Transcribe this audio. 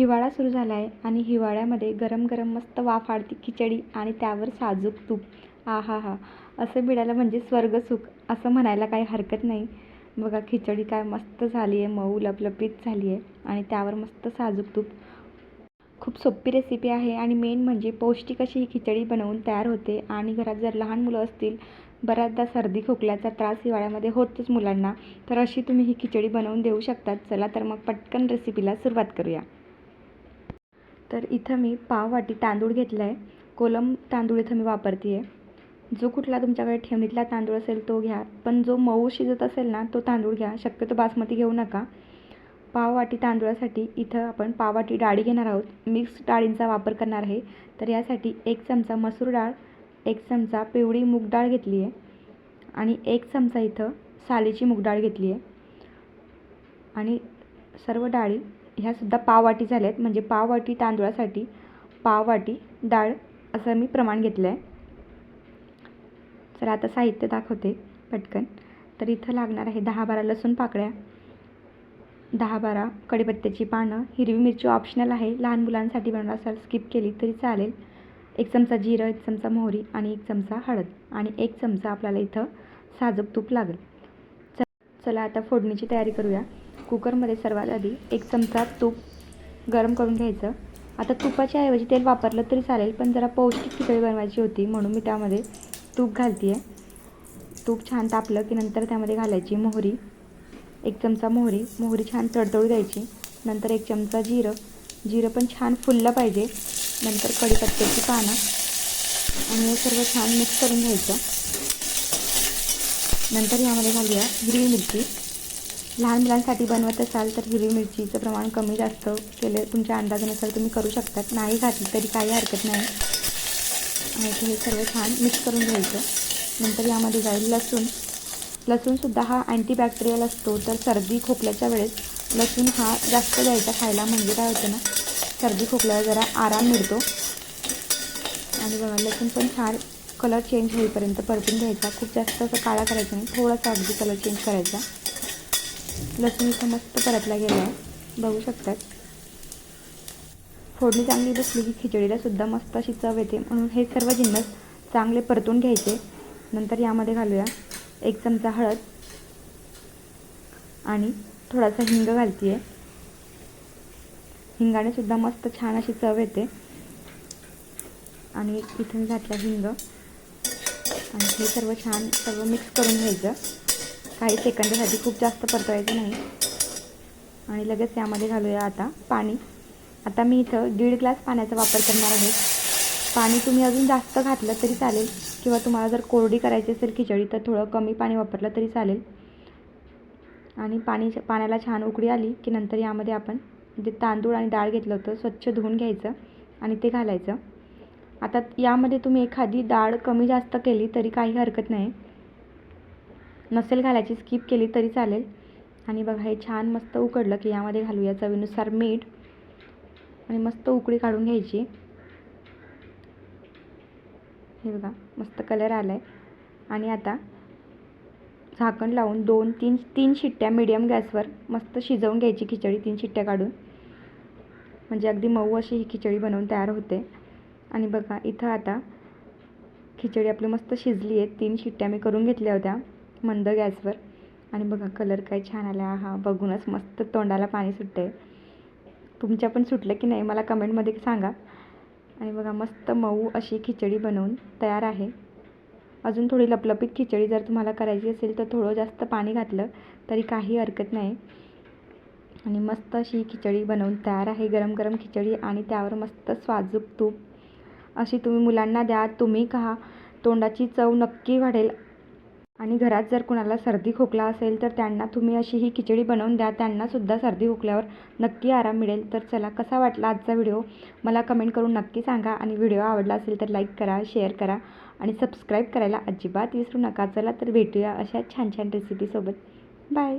हिवाळा सुरू झाला आहे आणि हिवाळ्यामध्ये गरम गरम मस्त वाफ आडती खिचडी आणि त्यावर साजूक तूप. आ हा. हा असं मिळालं म्हणजे स्वर्गसुख असं म्हणायला काही हरकत नाही. बघा खिचडी काय मस्त झाली आहे मऊ लपलपीत झाली आहे आणि त्यावर मस्त साजूक तूप. खूप सोपी रेसिपी आहे आणि मेन म्हणजे पौष्टिक अशी ही खिचडी बनवून तयार होते आणि घरात जर लहान मुलं असतील बऱ्याचदा सर्दी खोकल्याचा त्रास हिवाळ्यामध्ये होतोच मुलांना. तर अशी तुम्ही ही खिचडी बनवून देऊ शकतात. चला तर मग पटकन रेसिपीला सुरुवात करूया. तर इथं मी पाव वाटी तांदूळ घेतला आहे कोलम तांदूळ इथं मी वापरते आहे जो कुठला तुमच्याकडे ठेवणीतला तांदूळ असेल तो घ्या. पण जो मऊ शिजत असेल ना तो तांदूळ घ्या. शक्यतो बासमती घेऊ नका. पाव वाटी तांदूळासाठी इथं आपण पाव वाटी डाळी घेणार आहोत. मिक्स डाळींचा वापर करणार आहे. तर यासाठी एक चमचा मसूर डाळ एक चमचा पिवळी मूग डाळ घेतली आहे आणि एक चमचा इथं सालीची मूग डाळ घेतली आहे आणि सर्व डाळी ह्यासुद्धा पाववाटी झाल्या आहेत म्हणजे पाववाटी तांदूळासाठी पाववाटी डाळ असं मी प्रमाण घेतलं आहे चला आता साहित्य दाखवते पटकन. तर इथं लागणार आहे दहा बारा लसूण पाकळ्या दहा बारा कडीपत्त्याची पानं हिरवी मिरची ऑप्शनल आहे. लहान मुलांसाठी बनवणार असाल स्किप केली तरी चालेल. एक चमचा जिरं एक चमचा मोहरी आणि एक चमचा हळद आणि एक चमचा आपल्याला इथं साजूक तूप लागेल. चला आता फोडणीची तयारी करूया. कुकरमध्ये सर्वात आधी एक चमचा तूप गरम करून घ्यायचं. आता तुपाच्या ऐवजी तेल वापरलं तरी चालेल पण जरा पौष्टिक खिचडी बनवायची होती म्हणून मी त्यामध्ये तूप घालते आहे तूप छान तापलं की नंतर त्यामध्ये घालायची मोहरी. एक चमचा मोहरी. मोहरी छान तडतडू द्यायची. नंतर एक चमचा जिरं. जिरं पण छान फुललं पाहिजे. नंतर कढीपत्त्याची पानं. आणि हे सर्व छान मिक्स करून घ्यायचं. नंतर यामध्ये घालूया हिरवी मिरची. लहान मुलांसाठी बनवत असाल तर हिरवी मिरचीचं प्रमाण कमी जास्त केलं तुमच्या अंदाजानुसार तुम्ही करू शकतात. नाही घातली तरी काही हरकत नाही. आणि हे सर्व छान मिक्स करून घ्यायचं. नंतर यामध्ये जाईल लसूण. लसूणसुद्धा हा अँटीबॅक्टेरियल असतो. तर सर्दी खोकल्याच्या वेळेस लसूण हा जास्त द्यायचा खायला. म्हणजे काय होतं ना सर्दी खोकल्यावर जरा आराम मिळतो. आणि बघा लसूण पण छान कलर चेंज होईपर्यंत परतून घ्यायचा. खूप जास्त असं काळा करायचा नाही. थोडासा अगदी कलर चेंज करायचा. लसूण इथं मस्त परतला गेला. आहे बघू शकतात. फोडणी चांगली बसली की खिचडीला सुद्धा मस्त अशी चव येते. म्हणून हे सर्व जिन्नस चांगले परतून घ्यायचे. नंतर यामध्ये घालूया एक चमचा हळद आणि थोडासा हिंग घालते आहे हिंगाने सुद्धा मस्त छान अशी चव येते. आणि इथून घातला हिंग. आणि हे सर्व छान सर्व मिक्स करून घ्यायचं. काही सेकंदासाठी खूप जास्त परतवायचं नाही. आणि लगेच यामध्ये घालूया आता पाणी. आता मी इथं दीड ग्लास पाण्याचा वापर करणार आहे. पाणी तुम्ही अजून जास्त घातलं तरी चालेल. किंवा तुम्हाला जर कोरडी करायची असेल खिचडी तर थोडं कमी पाणी वापरलं तरी चालेल. आणि पाणी पाण्याला छान उकडी आली की नंतर यामध्ये आपण जे तांदूळ आणि डाळ घेतलं होतं स्वच्छ धुवून घ्यायचं आणि ते घालायचं. आता यामध्ये तुम्ही एखादी डाळ कमी जास्त केली तरी काही हरकत नाही. नसेल घालायची स्किप केली तरी चालेल. आणि बघा हे छान मस्त उकडलं की यामध्ये घालूया चवीनुसार मीठ. आणि मस्त उकळी काढून घ्यायची. हे बघा मस्त कलर आला आहे आणि आता झाकण लावून दोन तीन तीन शिट्ट्या मिडियम गॅसवर मस्त शिजवून घ्यायची खिचडी तीन शिट्ट्या काढून. म्हणजे अगदी मऊ अशी ही खिचडी बनवून तयार होते. आणि बघा इथं आता खिचडी आपली मस्त शिजली आहे. तीन शिट्ट्या मी करून घेतल्या होत्या. मंद गॅसवर. आणि बघा कलर काय छान आला हा बघूनच मस्त तोंडाला पाणी सुटतं आहे तुमच्या पण सुटलं की नाही मला कमेंटमध्ये सांगा. आणि बघा मस्त मऊ अशी खिचडी बनवून तयार आहे. अजून थोडी लपलपीत खिचडी जर तुम्हाला करायची असेल तर थोडं जास्त पाणी घातलं तरी काही हरकत नाही. आणि मस्त अशी खिचडी बनवून तयार आहे. गरम गरम खिचडी आणि त्यावर मस्त स्वाजूक तूप. अशी तुम्ही मुलांना द्या तुम्ही खा. तोंडाची चव नक्की वाढेल. आणि घरात जर कुणाला सर्दी खोकला असेल तर त्यांना तुम्ही अशी ही खिचडी बनवून द्या. त्यांनासुद्धा सर्दी खोकल्यावर नक्की आराम मिळेल. तर चला कसा वाटला आजचा व्हिडिओ? मला कमेंट करून नक्की सांगा. आणि व्हिडिओ आवडला असेल तर लाईक करा शेअर करा आणि सबस्क्राईब करायला अजिबात विसरू नका. चला तर भेटूया अशा छान छान रेसिपीसोबत बाय.